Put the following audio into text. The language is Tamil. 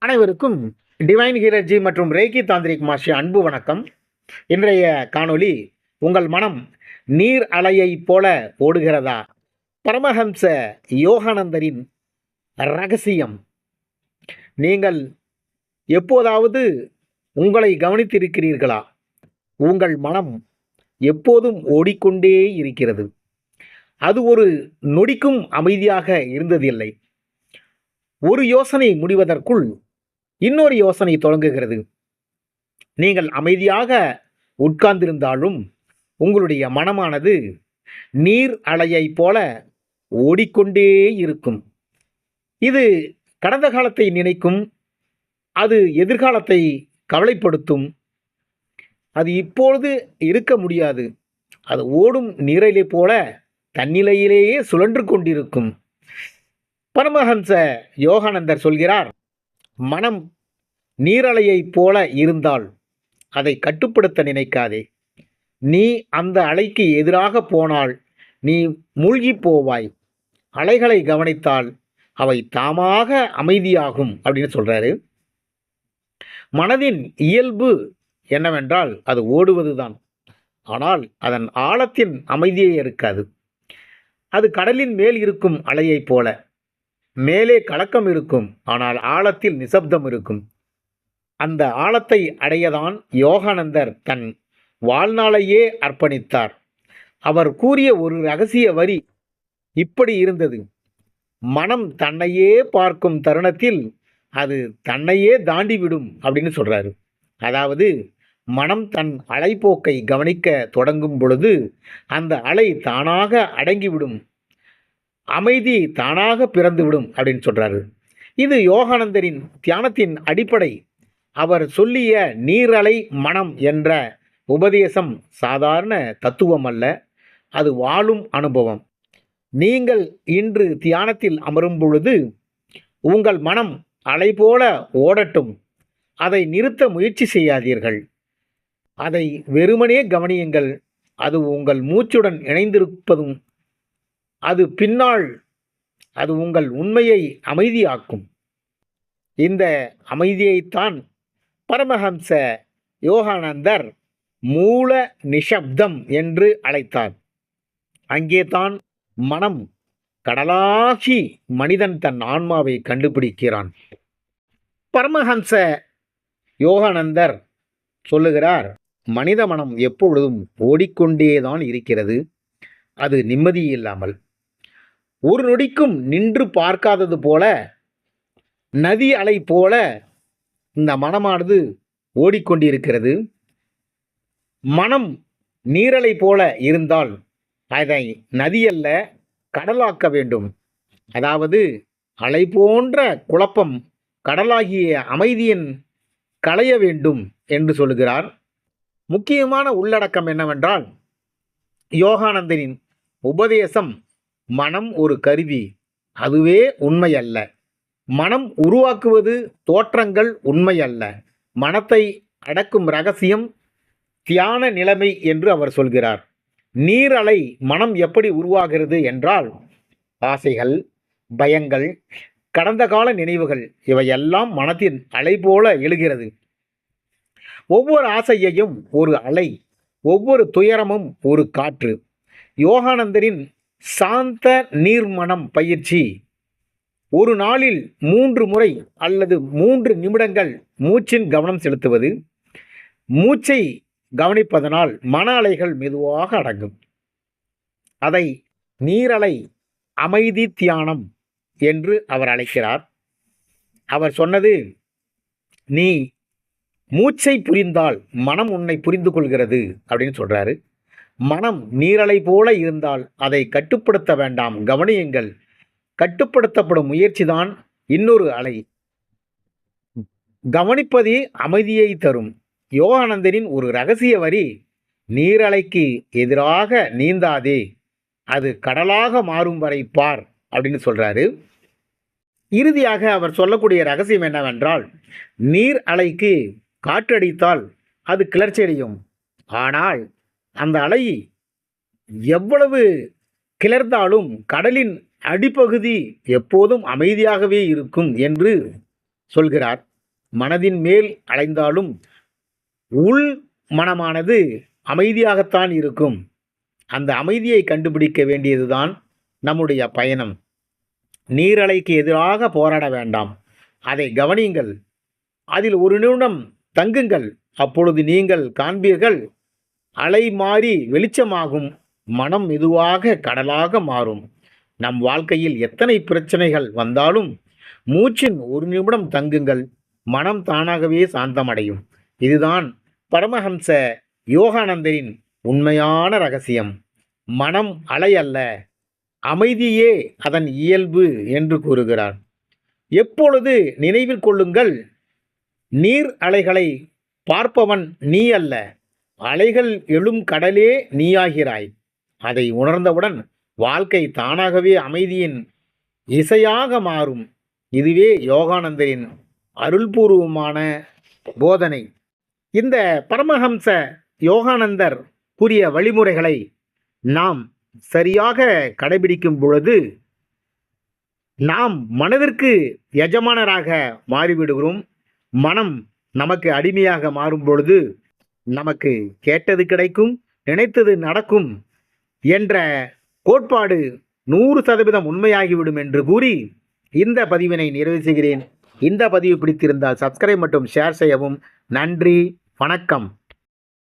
அனைவருக்கும் டிவைன் ஹீரர்ஜி மற்றும் ரேகி தாந்திரிக் மாஷி அன்பு வணக்கம். இன்றைய காணொளி உங்கள் மனம் நீர் அலையைப் போல ஓடுகிறதா? பரமஹம்ச யோகானந்தரின் ரகசியம். நீங்கள் எப்போதாவது உங்களை கவனித்திருக்கிறீர்களா? உங்கள் மனம் எப்போதும் ஓடிக்கொண்டே இருக்கிறது. அது ஒரு நொடிக்கும் அமைதியாக இருந்ததில்லை. ஒரு யோசனை முடிவதற்குள் இன்னொரு யோசனை தொடங்குகிறது. நீங்கள் அமைதியாக உட்கார்ந்திருந்தாலும் உங்களுடைய மனமானது நீர் அலையைப் போல ஓடிக்கொண்டே இருக்கும். இது கடந்த காலத்தை நினைக்கும் அது எதிர்காலத்தை கவலைப்படுத்தும். அது இப்பொழுது இருக்க முடியாது. அது ஓடும் நீரிலே போல தன்னிலையிலேயே சுழன்று கொண்டிருக்கும். பரமஹம்ச யோகானந்தர் சொல்கிறார் மனம் நீரலையைப் போல இருந்தால் அதை கட்டுப்படுத்த நினைக்காதே. நீ அந்த அலைக்கு எதிராக போனால் நீ மூழ்கி போவாய். அலைகளை கவனித்தால் அவை தாமாக அமைதியாகும் அப்படின்னு சொல்கிறாரு மனதின் இயல்பு என்னவென்றால் அது ஓடுவதுதான். ஆனால் அதன் ஆழத்தின் அமைதியே இருக்காது. அது கடலின் மேல் இருக்கும் அலையைப் போல. மேலே கலக்கம் இருக்கும் ஆனால் ஆழத்தில் நிசப்தம் இருக்கும். அந்த ஆழத்தை அடையதான் யோகானந்தர் தன் வாழ்நாளையே அர்ப்பணித்தார். அவர் கூறிய ஒரு ரகசிய வரி இப்படி இருந்தது. மனம் தன்னையே பார்க்கும் தருணத்தில் அது தன்னையே தாண்டிவிடும் அப்படின்னு சொல்கிறாரு அதாவது மனம் தன் அலைப்போக்கை கவனிக்க தொடங்கும் பொழுது அந்த அலை தானாக அடங்கிவிடும் அமைதி தானாக பிறந்துவிடும் அப்படின்னு சொல்கிறாரு இது யோகானந்தரின் தியானத்தின் அடிப்படை. அவர் சொல்லிய நீரலை மனம் என்ற உபதேசம் சாதாரண தத்துவம் அல்ல. அது வாழும் அனுபவம். நீங்கள் இன்று தியானத்தில் அமரும் பொழுது உங்கள் மனம் அலை போல ஓடட்டும். அதை நிறுத்த முயற்சி செய்யாதீர்கள். அதை வெறுமனே கவனியுங்கள். அது உங்கள் மூச்சுடன் இணைந்திருப்பதும் அது பின்னால் அது உங்கள் உண்மையை அமைதியாக்கும். இந்த அமைதியைத்தான் பரமஹம்ச யோகானந்தர் மூல நிஷப்தம் என்று அழைத்தார். அங்கே தான் மனம் கடலாகி மனிதன் தன் ஆன்மாவை கண்டுபிடிக்கிறான். பரமஹம்ச யோகானந்தர் சொல்லுகிறார் மனித மனம் எப்பொழுதும் ஓடிக்கொண்டேதான் இருக்கிறது. அது நிம்மதி இல்லாமல் ஒரு நொடிக்கும் நின்று பார்க்காதது போல நதி அலை போல இந்த மனமானது ஓடிக்கொண்டிருக்கிறது. மனம் நீரலை போல இருந்தால் அதை நதியல்ல கடலாக்க வேண்டும். அதாவது அலை போன்ற குழப்பம் கடலாகிய அமைதியின் களைய வேண்டும் என்று சொல்லுகிறார் முக்கியமான உள்ளடக்கம் என்னவென்றால் யோகானந்தனின் உபதேசம் மனம் ஒரு கருவி. அதுவே உண்மையல்ல. மனம் உருவாக்குவது தோற்றங்கள் உண்மையல்ல. மனத்தை அடக்கும் ரகசியம் தியான நிலைமை என்று அவர் சொல்கிறார். நீரலை மனம் எப்படி உருவாகிறது என்றால் ஆசைகள் பயங்கள் கடந்த கால நினைவுகள் இவையெல்லாம் மனத்தின் அலை போல எழுகிறது. ஒவ்வொரு ஆசையையும் ஒரு அலை ஒவ்வொரு துயரமும் ஒரு காற்று. யோகானந்தரின் சாந்த நீர்மணம் பயிற்சி. ஒரு நாளில் மூன்று முறை அல்லது மூன்று நிமிடங்கள் மூச்சின் கவனம் செலுத்துவது. மூச்சை கவனிப்பதனால் மன அலைகள் மெதுவாக அடங்கும். அதை நீரலை அமைதி தியானம் என்று அவர் அழைக்கிறார். அவர் சொன்னது நீ மூச்சை புரிந்தால் மனம் உன்னை புரிந்து கொள்கிறது அப்படின்னு சொல்கிறாரு மனம் நீரலை போல இருந்தால் அதை கட்டுப்படுத்த வேண்டாம். கவனியுங்கள் கட்டுப்படுத்தப்படும் முயற்சிதான் இன்னொரு அலை. கவனிப்பதே அமைதியை தரும். யோகானந்தரின் ஒரு ரகசிய வரி நீரலைக்கு எதிராக நீந்தாதே அது கடலாக மாறும் வரை பார் அப்படின்னு சொல்கிறாரு இறுதியாக அவர் சொல்லக்கூடிய ரகசியம் என்னவென்றால் நீர் அலைக்கு காற்றடித்தால் அது கிளர்ச்சியடையும். ஆனால் அந்த அலை எவ்வளவு கிளர்ந்தாலும் கடலின் அடிப்பகுதி எப்போதும் அமைதியாகவே இருக்கும் என்று சொல்கிறார். மனதின் மேல் அலைந்தாலும் உள் மனமானது அமைதியாகத்தான் இருக்கும். அந்த அமைதியை கண்டுபிடிக்க வேண்டியதுதான் நம்முடைய பயணம். நீரலைக்கு எதிராக போராட வேண்டாம். அதை கவனியுங்கள். அதில் ஒரு நிமிடம் தங்குங்கள். அப்பொழுது நீங்கள் காண்பீர்கள் அலை மாறி வெளிச்சமாகும். மனம் மெதுவாக கடலாக மாறும். நம் வாழ்க்கையில் எத்தனை பிரச்சனைகள் வந்தாலும் மூச்சின் ஒரு நிமிடம் தங்குங்கள். மனம் தானாகவே சாந்தமடையும். இதுதான் பரமஹம்ச யோகானந்தரின் உண்மையான ரகசியம். மனம் அலை அல்ல அமைதியே அதன் இயல்பு என்று கூறுகிறார். எப்பொழுது நினைவில் கொள்ளுங்கள் நீர் அலைகளை பார்ப்பவன் நீ அல்ல. அலைகள் எழும் கடலே நீயாகிறாய். அதை உணர்ந்தவுடன் வாழ்க்கை தானாகவே அமைதியின் இசையாக மாறும். இதுவே யோகானந்தரின் அருள்பூர்வமான போதனை. இந்த பரமஹம்ச யோகானந்தர் கூறிய வழிமுறைகளை நாம் சரியாக கடைபிடிக்கும் பொழுது நாம் மனதிற்கு எஜமானராக மாறிவிடுகிறோம். மனம் நமக்கு அடிமையாக மாறும் பொழுது நமக்கு கேட்டது கிடைக்கும் நினைத்தது நடக்கும் என்ற கோட்பாடு நூறு சதவீதம் உண்மையாகிவிடும் என்று கூறி இந்த பதிவினை நிறைவு செய்கிறேன். இந்த பதிவு பிடித்திருந்தால் சப்ஸ்கிரைப் மற்றும் ஷேர் செய்யவும். நன்றி வணக்கம்.